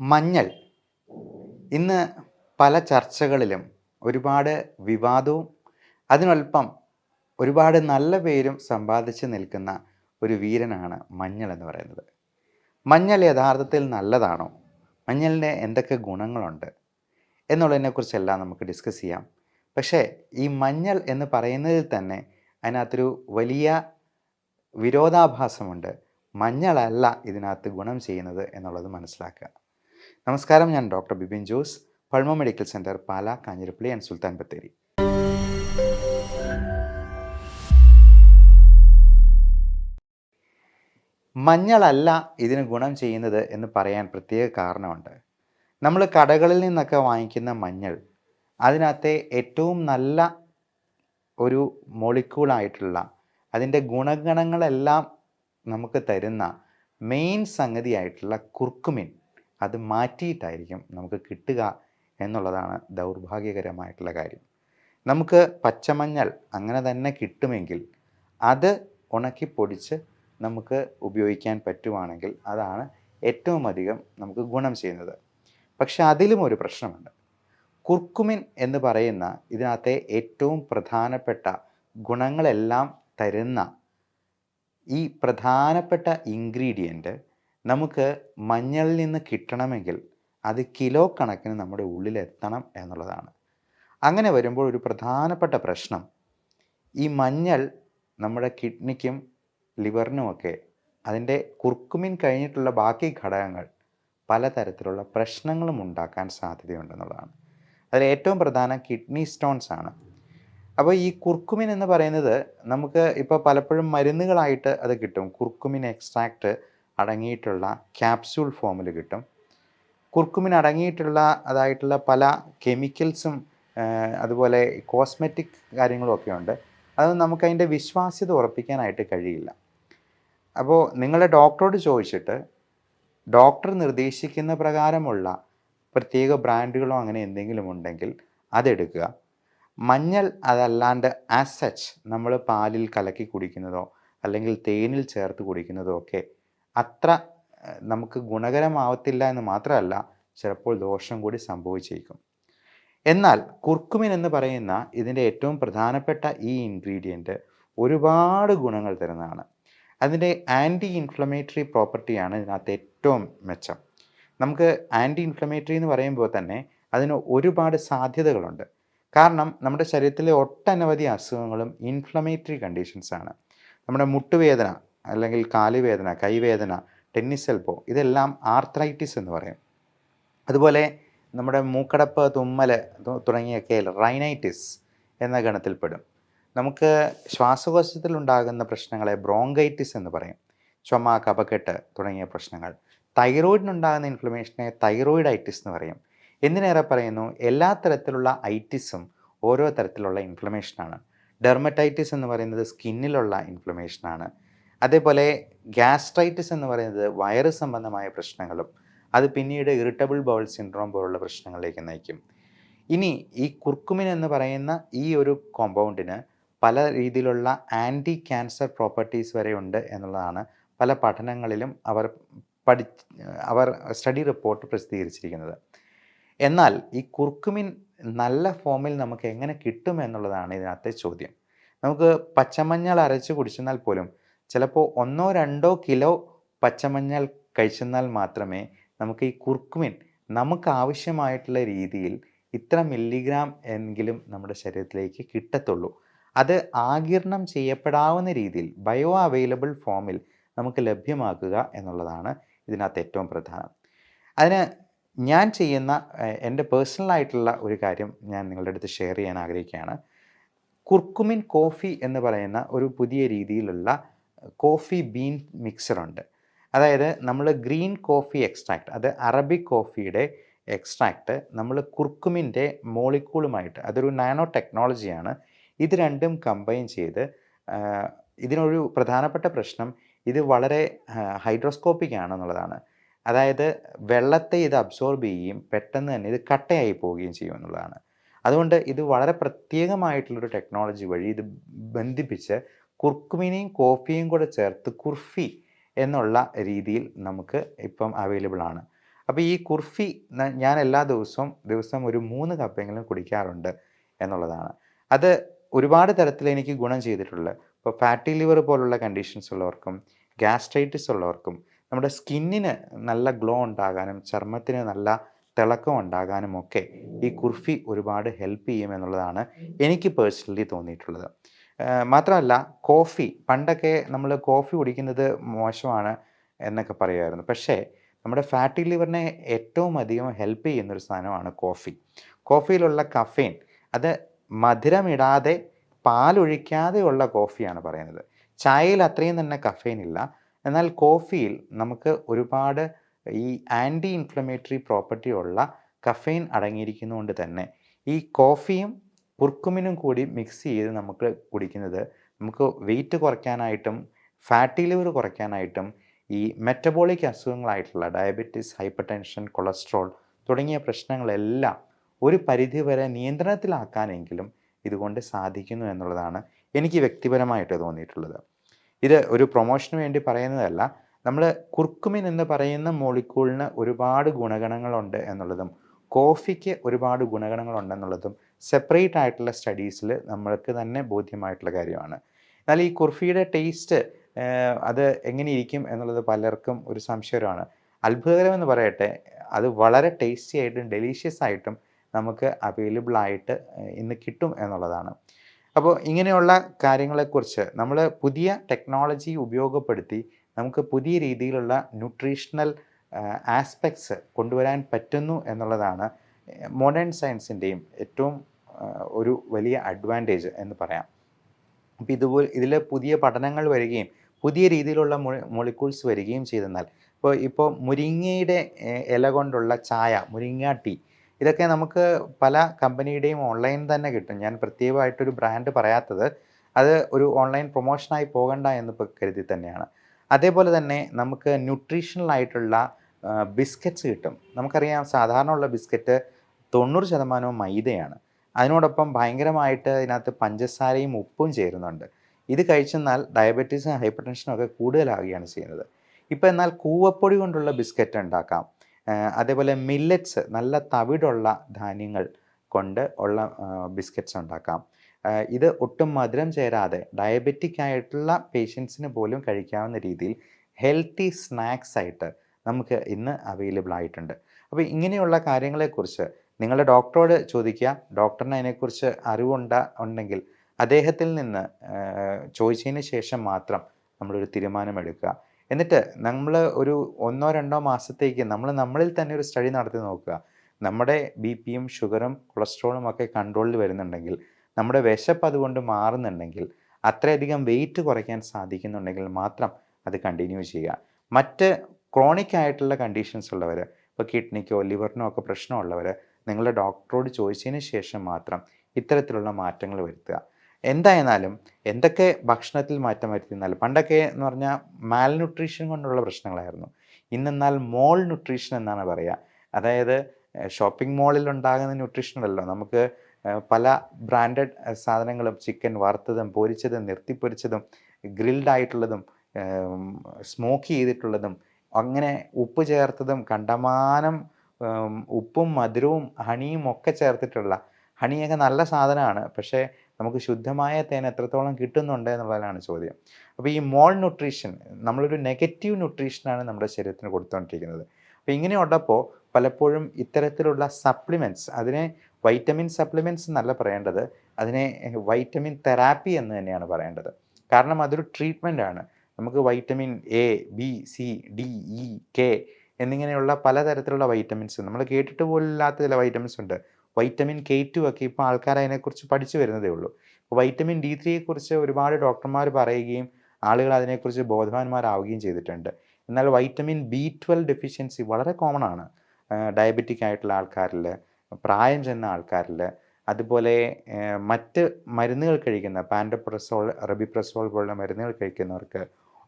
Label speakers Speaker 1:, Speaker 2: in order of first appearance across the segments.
Speaker 1: മഞ്ഞൾ. ഇന്ന് പല ചർച്ചകളിലും ഒരുപാട് വിവാദവും അതിനൊപ്പം ഒരുപാട് നല്ല പേരും സമ്പാദിച്ച് നിൽക്കുന്ന ഒരു വീരനാണ് മഞ്ഞൾ എന്ന് പറയുന്നത്. മഞ്ഞൾ യഥാർത്ഥത്തിൽ നല്ലതാണോ? മഞ്ഞളിന് എന്തൊക്കെ ഗുണങ്ങളുണ്ട്? എന്നുള്ളതിനെക്കുറിച്ചെല്ലാം നമുക്ക് ഡിസ്കസ് ചെയ്യാം. പക്ഷേ ഈ മഞ്ഞൾ എന്ന് പറയുന്നതിൽ തന്നെ അതിനകത്തൊരു വലിയ വിരോധാഭാസമുണ്ട്. മഞ്ഞളല്ല ഇതിനകത്ത് ഗുണം ചെയ്യുന്നത് എന്നുള്ളത് മനസ്സിലാക്കുക. നമസ്കാരം ഞാൻ doctor Bibin Jose Pulma medical centre Pala Kanjirappally and Sultan Bathery. മഞ്ഞളല്ല ഇതിന് ഗുണം ചെയ്യുന്നത് എന്ന് പറയാൻ പ്രത്യേക കാരണമുണ്ട്. നമ്മൾ കടകളിൽ നിന്നൊക്കെ വാങ്ങിക്കുന്ന മഞ്ഞൾ അതിനകത്തെ ഏറ്റവും നല്ല ഒരു മോളിക്യൂളായിട്ടുള്ള അതിന്റെ ഗുണഗണങ്ങളെല്ലാം നമുക്ക് തരുന്ന മെയിൻ സംഗതിയായിട്ടുള്ള കുർക്കുമിൻ. അത് മാറ്റിയിട്ടായിരിക്കും നമുക്ക് കിട്ടുക എന്നുള്ളതാണ് ദൗർഭാഗ്യകരമായിട്ടുള്ള കാര്യം. നമുക്ക് പച്ചമഞ്ഞൾ അങ്ങനെ തന്നെ കിട്ടുമെങ്കിൽ അത് ഉണക്കി പൊടിച്ച് നമുക്ക് ഉപയോഗിക്കാൻ പറ്റുവാണെങ്കിൽ അതാണ് ഏറ്റവും അധികം നമുക്ക് ഗുണം ചെയ്യുന്നത്. പക്ഷെ അതിലും ഒരു പ്രശ്നമുണ്ട്. കുർക്കുമിൻ എന്ന് പറയുന്ന ഇതിനകത്തെ ഏറ്റവും പ്രധാനപ്പെട്ട ഗുണങ്ങളെല്ലാം തരുന്ന ഈ പ്രധാനപ്പെട്ട ഇൻഗ്രീഡിയന്റ് നമുക്ക് മഞ്ഞളിൽ നിന്ന് കിട്ടണമെങ്കിൽ അത് കിലോ കണക്കിന് നമ്മുടെ ഉള്ളിൽ എത്തണം എന്നുള്ളതാണ്. അങ്ങനെ വരുമ്പോൾ ഒരു പ്രധാനപ്പെട്ട പ്രശ്നം. ഈ മഞ്ഞൾ നമ്മുടെ കിഡ്നിക്കും ലിവറിനുമൊക്കെ അതിന്റെ കുർക്കുമിൻ കഴിഞ്ഞിട്ടുള്ള ബാക്കി ഘടകങ്ങൾ പലതരത്തിലുള്ള പ്രശ്നങ്ങളും ഉണ്ടാക്കാൻ സാധ്യതയുണ്ടെന്നുള്ളതാണ്. അതിൽ ഏറ്റവും പ്രധാനം കിഡ്നി സ്റ്റോൺസ് ആണ്. അപ്പോൾ ഈ കുർക്കുമിൻ എന്ന് പറയുന്നത് നമുക്ക് ഇപ്പോൾ പലപ്പോഴും മരുന്നുകളായിട്ട് അത് കിട്ടും. കുർക്കുമിൻ എക്സ്ട്രാക്റ്റ് അടങ്ങിയിട്ടുള്ള ക്യാപ്സ്യൂൾ ഫോമിൽ കിട്ടും. കുർക്കുമിൻ അടങ്ങിയിട്ടുള്ള അതായിട്ടുള്ള പല കെമിക്കൽസും അതുപോലെ കോസ്മെറ്റിക് കാര്യങ്ങളും ഒക്കെ ഉണ്ട്. അത് നമുക്കതിന്റെ വിശ്വാസ്യത ഉറപ്പിക്കാനായിട്ട് കഴിയില്ല. അപ്പോൾ നിങ്ങളുടെ ഡോക്ടറോട് ചോദിച്ചിട്ട് ഡോക്ടർ നിർദ്ദേശിക്കുന്ന പ്രകാരമുള്ള പ്രത്യേക ബ്രാൻഡുകളോ അങ്ങനെ എന്തെങ്കിലും ഉണ്ടെങ്കിൽ അതെടുക്കുക. മഞ്ഞൾ അതല്ലാണ്ട് ആസ് സച്ച് നമ്മൾ പാലിൽ കലക്കി കുടിക്കുന്നതോ അല്ലെങ്കിൽ തേനിൽ ചേർത്ത് കുടിക്കുന്നതോ ഒക്കെ അത്ര നമുക്ക് ഗുണകരമാവത്തില്ല എന്ന് മാത്രമല്ല ചിലപ്പോൾ ദോഷം കൂടി സംഭവിച്ചേക്കും. എന്നാൽ കുർക്കുമിൻ എന്ന് പറയുന്ന ഇതിന്റെ ഏറ്റവും പ്രധാനപ്പെട്ട ഈ ഇൻഗ്രീഡിയന്റ് ഒരുപാട് ഗുണങ്ങൾ തരുന്നതാണ്. അതിന്റെ ആന്റി ഇൻഫ്ലമേറ്ററി പ്രോപ്പർട്ടിയാണ് ഇതിനകത്ത് ഏറ്റവും മെച്ചം. നമുക്ക് ആന്റി ഇൻഫ്ലമേറ്ററി എന്ന് പറയുമ്പോൾ തന്നെ അതിന് ഒരുപാട് സാധ്യതകളുണ്ട്. കാരണം നമ്മുടെ ശരീരത്തിലെ ഒട്ടനവധി അസുഖങ്ങളും ഇൻഫ്ലമേറ്ററി കണ്ടീഷൻസാണ് നമ്മുടെ മുട്ടുവേദന അല്ലെങ്കിൽ കാലുവേദന കൈവേദന ടെന്നിസ് എൽബോ ഇതെല്ലാം ആർത്രൈറ്റിസ് എന്ന് പറയും. അതുപോലെ നമ്മുടെ മൂക്കടപ്പ് തുമ്മൽ തുടങ്ങിയൊക്കെ റൈനൈറ്റിസ് എന്ന ഗണത്തിൽപ്പെടും. നമുക്ക് ശ്വാസകോശത്തിൽ ഉണ്ടാകുന്ന പ്രശ്നങ്ങളെ ബ്രോങ്കൈറ്റിസ് എന്ന് പറയും. ചുമ കപക്കെട്ട് തുടങ്ങിയ പ്രശ്നങ്ങൾ. തൈറോയിഡിനുണ്ടാകുന്ന ഇൻഫ്ലമേഷനെ തൈറോയിഡൈറ്റിസ് എന്ന് പറയും. എന്തിനേറെ പറയുന്നു എല്ലാ തരത്തിലുള്ള ഐറ്റിസും ഓരോ തരത്തിലുള്ള ഇൻഫ്ലമേഷനാണ് ഡെർമറ്റൈറ്റിസ് എന്ന് പറയുന്നത് സ്കിന്നിലുള്ള ഇൻഫ്ലമേഷനാണ് അതേപോലെ ഗ്യാസ്ട്രൈറ്റിസ് എന്ന് പറയുന്നത് വയറ് സംബന്ധമായ പ്രശ്നങ്ങളും അത് പിന്നീട് ഇറിറ്റബിൾ ബൗൾ സിൻഡ്രോം പോലുള്ള പ്രശ്നങ്ങളിലേക്ക് നയിക്കും. ഇനി ഈ കുർക്കുമിൻ എന്ന് പറയുന്ന ഈ ഒരു കോമ്പൗണ്ടിന് പല രീതിയിലുള്ള ആന്റി ക്യാൻസർ പ്രോപ്പർട്ടീസ് വരെ ഉണ്ട് എന്നുള്ളതാണ് പല പഠനങ്ങളിലും അവർ പഠി അവർ സ്റ്റഡി റിപ്പോർട്ട് പ്രസിദ്ധീകരിച്ചിരിക്കുന്നത്. എന്നാൽ ഈ കുർക്കുമിൻ നല്ല ഫോമിൽ നമുക്ക് എങ്ങനെ കിട്ടും എന്നുള്ളതാണ് ഇതിനകത്തെ ചോദ്യം. നമുക്ക് പച്ചമഞ്ഞൾ അരച്ച് കുടിച്ചെന്നാൽ പോലും ചിലപ്പോൾ ഒന്നോ രണ്ടോ കിലോ പച്ചമഞ്ഞൾ കഴിച്ചെന്നാൽ മാത്രമേ നമുക്ക് ഈ കുർക്കുമിൻ നമുക്ക് ആവശ്യമായിട്ടുള്ള രീതിയിൽ ഇത്ര മില്ലിഗ്രാം എങ്കിലും നമ്മുടെ ശരീരത്തിലേക്ക് കിട്ടത്തുള്ളൂ. അത് ആകിരണം ചെയ്യപ്പെടാവുന്ന രീതിയിൽ ബയോ അവൈലബിൾ ഫോമിൽ നമുക്ക് ലഭ്യമാക്കുക എന്നുള്ളതാണ് ഇതിനകത്ത് ഏറ്റവും പ്രധാനം. അതിന് ഞാൻ ചെയ്യുന്ന എന്റെ പേഴ്സണലായിട്ടുള്ള ഒരു കാര്യം ഞാൻ നിങ്ങളുടെ അടുത്ത് ഷെയർ ചെയ്യാൻ ആഗ്രഹിക്കുകയാണ്. കുർക്കുമിൻ കോഫി എന്ന് പറയുന്ന ഒരു പുതിയ രീതിയിലുള്ള കോഫി ബീൻ മിക്സറുണ്ട്. അതായത് നമ്മൾ ഗ്രീൻ കോഫി എക്സ്ട്രാക്ട് അത് അറബിക് കോഫിയുടെ എക്സ്ട്രാക്ട് നമ്മൾ കുർക്കുമിന്റെ മോളിക്കൂളുമായിട്ട് അതൊരു നാനോ ടെക്നോളജിയാണ്. ഇത് രണ്ടും കമ്പൈൻ ചെയ്ത് ഇതിനൊരു പ്രധാനപ്പെട്ട പ്രശ്നം ഇത് വളരെ ഹൈഡ്രോസ്കോപ്പിക് ആണെന്നുള്ളതാണ്. അതായത് വെള്ളത്തെ ഇത് അബ്സോർബ് ചെയ്യുകയും പെട്ടെന്ന് തന്നെ ഇത് കട്ടയായി പോവുകയും ചെയ്യും എന്നുള്ളതാണ്. അതുകൊണ്ട് ഇത് വളരെ പ്രത്യേകമായിട്ടുള്ളൊരു ടെക്നോളജി വഴി ഇത് ബന്ധിപ്പിച്ച് കുർക്കുമിനെയും കോഫിയും കൂടെ ചേർത്ത് കുർഫി എന്നുള്ള രീതിയിൽ നമുക്ക് ഇപ്പം അവൈലബിൾ ആണ്. അപ്പോൾ ഈ കുർഫി ഞാൻ എല്ലാ ദിവസവും ദിവസം ഒരു മൂന്ന് കപ്പെങ്കിലും കുടിക്കാറുണ്ട് എന്നുള്ളതാണ്. അത് ഒരുപാട് തരത്തിൽ എനിക്ക് ഗുണം ചെയ്തിട്ടുള്ളത് ഇപ്പോൾ ഫാറ്റി ലിവർ പോലുള്ള കണ്ടീഷൻസ് ഉള്ളവർക്കും ഗ്യാസ്ട്രൈറ്റിസ് ഉള്ളവർക്കും നമ്മുടെ സ്കിന്നിന് നല്ല ഗ്ലോ ഉണ്ടാകാനും ചർമ്മത്തിന് നല്ല തിളക്കം ഉണ്ടാകാനും ഒക്കെ ഈ കുർഫി ഒരുപാട് ഹെൽപ്പ് ചെയ്യും എന്നുള്ളതാണ് എനിക്ക് പേഴ്സണലി തോന്നിയിട്ടുള്ളത്. മാത്രമല്ല കോഫി പണ്ടൊക്കെ നമ്മൾ കോഫി കുടിക്കുന്നത് മോശമാണ് എന്നൊക്കെ പറയുമായിരുന്നു. പക്ഷേ നമ്മുടെ ഫാറ്റി ലിവറിനെ ഏറ്റവും അധികം ഹെൽപ്പ് ചെയ്യുന്നൊരു സാധനമാണ് കോഫി. കോഫിയിലുള്ള കഫീൻ അത് മധുരമിടാതെ പാലൊഴിക്കാതെയുള്ള കോഫിയാണ് പറയുന്നത്. ചായയിൽ അത്രയും തന്നെ കഫീൻ ഇല്ല. എന്നാൽ കോഫിയിൽ നമുക്ക് ഒരുപാട് ഈ ആന്റി ഇൻഫ്ലമേറ്ററി പ്രോപ്പർട്ടി ഉള്ള കഫീൻ അടങ്ങിയിരിക്കുന്നതുകൊണ്ട് തന്നെ ഈ കോഫിയും കുർക്കുമിനും കൂടി മിക്സ് ചെയ്ത് നമുക്ക് കുടിക്കുന്നത്. നമുക്ക് വെയിറ്റ് കുറയ്ക്കാനായിട്ടും ഫാറ്റി ലിവർ കുറയ്ക്കാനായിട്ടും ഈ മെറ്റബോളിക് അസുഖങ്ങളായിട്ടുള്ള ഡയബറ്റിസ് ഹൈപ്പർ ടെൻഷൻ കൊളസ്ട്രോൾ തുടങ്ങിയ പ്രശ്നങ്ങളെല്ലാം ഒരു പരിധിവരെ നിയന്ത്രണത്തിലാക്കാനെങ്കിലും ഇതുകൊണ്ട് സാധിക്കുന്നു എന്നുള്ളതാണ് എനിക്ക് വ്യക്തിപരമായിട്ട് തോന്നിയിട്ടുള്ളത്. ഇത് ഒരു പ്രൊമോഷന് വേണ്ടി പറയുന്നതല്ല നമ്മൾ കുർക്കുമിൻ എന്ന് പറയുന്ന മോളിക്കൂളിന് ഒരുപാട് ഗുണഗണങ്ങളുണ്ട് എന്നുള്ളതും കോഫിക്ക് ഒരുപാട് ഗുണഗണങ്ങളുണ്ടെന്നുള്ളതും സെപ്പറേറ്റ് ആയിട്ടുള്ള സ്റ്റഡീസിൽ നമ്മൾക്ക് തന്നെ ബോധ്യമായിട്ടുള്ള കാര്യമാണ്. എന്നാൽ ഈ കുർഫിയുടെ ടേസ്റ്റ് അത് എങ്ങനെയിരിക്കും എന്നുള്ളത് പലർക്കും ഒരു സംശയമാണ് അത്ഭുതകരമെന്ന് പറയട്ടെ അത് വളരെ ടേസ്റ്റി ആയിട്ടും ഡെലീഷ്യസ് ആയിട്ടും നമുക്ക് അവൈലബിൾ ആയിട്ട് ഇന്ന് കിട്ടും എന്നുള്ളതാണ്. അപ്പോൾ ഇങ്ങനെയുള്ള കാര്യങ്ങളെക്കുറിച്ച് നമ്മൾ പുതിയ ടെക്നോളജി ഉപയോഗപ്പെടുത്തി നമുക്ക് പുതിയ രീതിയിലുള്ള ന്യൂട്രീഷണൽ ആസ്പെക്ട്സ് കൊണ്ടുവരാൻ പറ്റുന്നു എന്നുള്ളതാണ് മോഡേൺ സയൻസിന്റെയും ഏറ്റവും ഒരു വലിയ അഡ്വാന്റേജ് എന്ന് പറയാം. അപ്പോൾ ഇതുപോലെ ഇതിൽ പുതിയ പഠനങ്ങൾ വരികയും പുതിയ രീതിയിലുള്ള മൊളിക്യൂൾസ് വരികയും ചെയ്തെന്നാൽ ഇപ്പോൾ ഇപ്പോൾ മുരിങ്ങയുടെ ഇല കൊണ്ടുള്ള ചായ മുരിങ്ങ ടീ ഇതൊക്കെ നമുക്ക് പല കമ്പനിയുടെയും ഓൺലൈൻ തന്നെ കിട്ടും. ഞാൻ പ്രത്യേകമായിട്ടൊരു ബ്രാൻഡ് പറയാത്തത് അത് ഒരു ഓൺലൈൻ പ്രൊമോഷനായി പോകണ്ട എന്ന് കരുതി തന്നെയാണ്. അതേപോലെ തന്നെ നമുക്ക് ന്യൂട്രീഷണൽ ആയിട്ടുള്ള ബിസ്ക്കറ്റ്സ് കിട്ടും. നമുക്കറിയാം സാധാരണ ഉള്ള ബിസ്ക്കറ്റ് തൊണ്ണൂറ് ശതമാനവും മൈദയാണ്. അതിനോടൊപ്പം ഭയങ്കരമായിട്ട് ഇതിനകത്ത് പഞ്ചസാരയും ഉപ്പും ചേരുന്നുണ്ട്. ഇത് കഴിച്ചെന്നാൽ ഡയബറ്റീസും ഹൈപ്പർ ടെൻഷനും ഒക്കെ കൂടുതലാവുകയാണ് ചെയ്യുന്നത്. ഇപ്പോൾ എന്നാൽ കൂവപ്പൊടി കൊണ്ടുള്ള ബിസ്ക്കറ്റ് ഉണ്ടാക്കാം. അതേപോലെ മില്ലറ്റ്സ് നല്ല തവിടുള്ള ധാന്യങ്ങൾ കൊണ്ട് ഉള്ള ബിസ്ക്കറ്റ്സ് ഉണ്ടാക്കാം. ഇത് ഒട്ടും മധുരം ചേരാതെ ഡയബറ്റിക് ആയിട്ടുള്ള പേഷ്യൻസിന് പോലും കഴിക്കാവുന്ന രീതിയിൽ ഹെൽത്തി സ്നാക്സ് ആയിട്ട് നമുക്ക് ഇന്ന് അവൈലബിൾ ആയിട്ടുണ്ട്. അപ്പോൾ ഇങ്ങനെയുള്ള കാര്യങ്ങളെക്കുറിച്ച് നിങ്ങളുടെ ഡോക്ടറോട് ചോദിക്കുക. ഡോക്ടറിന് അതിനെക്കുറിച്ച് അറിവുണ്ട ഉണ്ടെങ്കിൽ അദ്ദേഹത്തിൽ നിന്ന് ചോദിച്ചതിന് ശേഷം മാത്രം നമ്മളൊരു തീരുമാനമെടുക്കുക. എന്നിട്ട് നമ്മൾ ഒരു ഒന്നോ രണ്ടോ മാസത്തേക്ക് നമ്മൾ നമ്മളിൽ തന്നെ ഒരു സ്റ്റഡി നടത്തി നോക്കുക. നമ്മുടെ ബി പിയും ഷുഗറും കൊളസ്ട്രോളും ഒക്കെ കൺട്രോളിൽ വരുന്നുണ്ടെങ്കിൽ നമ്മുടെ വിശപ്പ് അതുകൊണ്ട് മാറുന്നുണ്ടെങ്കിൽ അത്രയധികം വെയിറ്റ് കുറയ്ക്കാൻ സാധിക്കുന്നുണ്ടെങ്കിൽ മാത്രം അത് കണ്ടിന്യൂ ചെയ്യുക. മറ്റ് ക്രോണിക് ആയിട്ടുള്ള കണ്ടീഷൻസ് ഉള്ളവർ ഇപ്പോൾ കിഡ്നിക്കോ ലിവറിനോ ഒക്കെ പ്രശ്നമുള്ളവർ നിങ്ങളുടെ ഡോക്ടറോട് ചോദിച്ചതിന് ശേഷം മാത്രം ഇത്തരത്തിലുള്ള മാറ്റങ്ങൾ വരുത്തുക. എന്തായാലും എന്തൊക്കെ ഭക്ഷണത്തിൽ മാറ്റം വരുത്തിയെന്നാലും പണ്ടൊക്കെ എന്ന് പറഞ്ഞാൽ മാൽന്യൂട്രീഷൻ കൊണ്ടുള്ള പ്രശ്നങ്ങളായിരുന്നു. ഇന്നെന്നാൽ മോൾ ന്യൂട്രീഷൻ എന്നാണ് പറയുക. അതായത് ഷോപ്പിംഗ് മോളിൽ ഉണ്ടാകുന്ന ന്യൂട്രീഷൻ ഉണ്ടല്ലോ. നമുക്ക് പല ബ്രാൻഡഡ് സാധനങ്ങളും ചിക്കൻ വറുത്തതും പൊരിച്ചതും നിർത്തിപ്പൊരിച്ചതും ഗ്രിൽഡ് ആയിട്ടുള്ളതും സ്മോക്ക് ചെയ്തിട്ടുള്ളതും അങ്ങനെ ഉപ്പ് ചേർത്തതും കണ്ടമാനം ഉപ്പും മധുരവും ഹണിയും ഒക്കെ ചേർത്തിട്ടുള്ള ഹണിയൊക്കെ നല്ല സാധനമാണ്. പക്ഷേ നമുക്ക് ശുദ്ധമായ തേൻ എത്രത്തോളം കിട്ടുന്നുണ്ട് എന്നുള്ളതാണ് ചോദ്യം. അപ്പോൾ ഈ മോൾ ന്യൂട്രീഷൻ നമ്മളൊരു നെഗറ്റീവ് ന്യൂട്രീഷനാണ് നമ്മുടെ ശരീരത്തിന് കൊടുത്തുകൊണ്ടിരിക്കുന്നത്. അപ്പോൾ ഇങ്ങനെയുള്ളപ്പോൾ പലപ്പോഴും ഇത്തരത്തിലുള്ള സപ്ലിമെന്റ്സ് അതിനെ വൈറ്റമിൻ സപ്ലിമെന്റ്സ് എന്നല്ല പറയേണ്ടത്. അതിനെ വൈറ്റമിൻ തെറാപ്പി എന്ന് തന്നെയാണ് പറയേണ്ടത്. കാരണം അതൊരു ട്രീറ്റ്മെന്റ് ആണ്. നമുക്ക് vitamin A B C D E K എന്നിങ്ങനെയുള്ള പലതരത്തിലുള്ള വൈറ്റമിൻസ് നമ്മൾ കേട്ടിട്ട് പോലില്ലാത്ത ചില വൈറ്റമിൻസ് ഉണ്ട്. വൈറ്റമിൻ കെ ടു ഒക്കെ ഇപ്പോൾ ആൾക്കാർ അതിനെക്കുറിച്ച് പഠിച്ചു വരുന്നതേ ഉള്ളൂ. വൈറ്റമിൻ ഡി ത്രീയെക്കുറിച്ച് ഒരുപാട് ഡോക്ടർമാർ പറയുകയും ആളുകൾ അതിനെക്കുറിച്ച് ബോധവാന്മാരാവുകയും ചെയ്തിട്ടുണ്ട്. എന്നാൽ വൈറ്റമിൻ ബി ട്വൽവ് ഡെഫിഷ്യൻസി വളരെ കോമൺ ആണ്. ഡയബറ്റിക് ആയിട്ടുള്ള ആൾക്കാരിൽ പ്രായം ചെന്ന ആൾക്കാരിൽ അതുപോലെ മറ്റ് മരുന്നുകൾ കഴിക്കുന്ന പാൻഡപ്രസോൾ റബിപ്രസോൾ പോലുള്ള മരുന്നുകൾ കഴിക്കുന്നവർക്ക്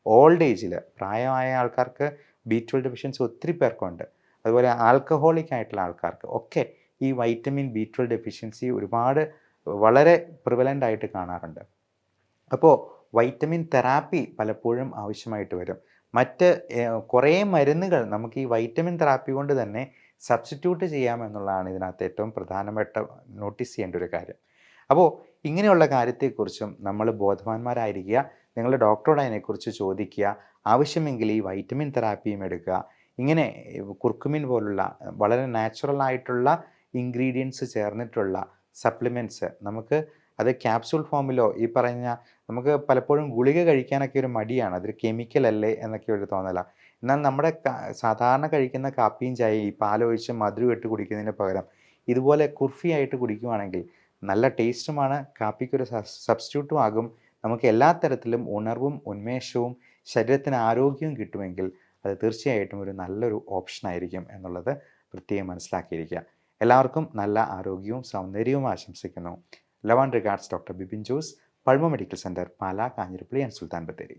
Speaker 1: ഓൾഡ് ഏജിൽ പ്രായമായ ആൾക്കാർക്ക് ബി ട്വൽവ് ഡെഫിഷ്യൻസി ഒത്തിരി പേർക്കുണ്ട്. അതുപോലെ ആൽക്കഹോളിക് ആയിട്ടുള്ള ആൾക്കാർക്ക് ഒക്കെ ഈ വൈറ്റമിൻ ബി ട്വൽവ് ഡെഫിഷ്യൻസി ഒരുപാട് വളരെ പ്രിവലന്റ് ആയിട്ട് കാണാറുണ്ട്. അപ്പോൾ വൈറ്റമിൻ തെറാപ്പി പലപ്പോഴും ആവശ്യമായിട്ട് വരും. മറ്റ് കുറേ മരുന്നുകൾ നമുക്ക് ഈ വൈറ്റമിൻ തെറാപ്പി കൊണ്ട് തന്നെ സബ്സ്റ്റിറ്റ്യൂട്ട് ചെയ്യാം എന്നുള്ളതാണ് ഇതിനകത്ത് ഏറ്റവും പ്രധാനപ്പെട്ട നോട്ടീസ് ചെയ്യേണ്ട ഒരു കാര്യം. അപ്പോൾ ഇങ്ങനെയുള്ള കാര്യത്തെക്കുറിച്ചും നമ്മൾ ബോധവാന്മാരായിരിക്കുക നിങ്ങളുടെ ഡോക്ടറോട് അതിനെക്കുറിച്ച് ചോദിക്കുക ആവശ്യമെങ്കിൽ ഈ വൈറ്റമിൻ തെറാപ്പിയും എടുക്കുക. ഇങ്ങനെ കുർക്കുമിൻ പോലുള്ള വളരെ നാച്ചുറൽ ആയിട്ടുള്ള ഇൻഗ്രീഡിയൻസ് ചേർന്നിട്ടുള്ള സപ്ലിമെന്റ്സ് നമുക്ക് അത് ക്യാപ്സൂൾ ഫോമിലോ ഈ പറഞ്ഞ നമുക്ക് പലപ്പോഴും ഗുളിക കഴിക്കാനൊക്കെ ഒരു മടിയാണ്. അതൊരു കെമിക്കൽ അല്ലേ എന്നൊക്കെ ഒരു തോന്നല. എന്നാൽ നമ്മുടെ സാധാരണ കഴിക്കുന്ന കാപ്പിയും ചായയും പാലൊഴിച്ച് മധുരം ഇട്ട് കുടിക്കുന്നതിന് പകരം ഇതുപോലെ കുർഫി ആയിട്ട് കുടിക്കുവാണെങ്കിൽ നല്ല ടേസ്റ്റുമാണ്. കാപ്പിക്കൊരു സബ്സ്റ്റിറ്റ്യൂട്ടും ആകും. നമുക്ക് എല്ലാ തരത്തിലും ഉണർവും ഉന്മേഷവും ശരീരത്തിന് ആരോഗ്യവും കിട്ടുമെങ്കിൽ അത് തീർച്ചയായിട്ടും ഒരു നല്ലൊരു ഓപ്ഷൻ ആയിരിക്കും എന്നുള്ളത് പ്രത്യേകം മനസ്സിലാക്കിയിരിക്കുക. എല്ലാവർക്കും നല്ല ആരോഗ്യവും സൗന്ദര്യവും ആശംസിക്കുന്നു. Love and regards doctor Bipin Jose Pulma medical centre Pala Kanjirappally and Sultan Bathery.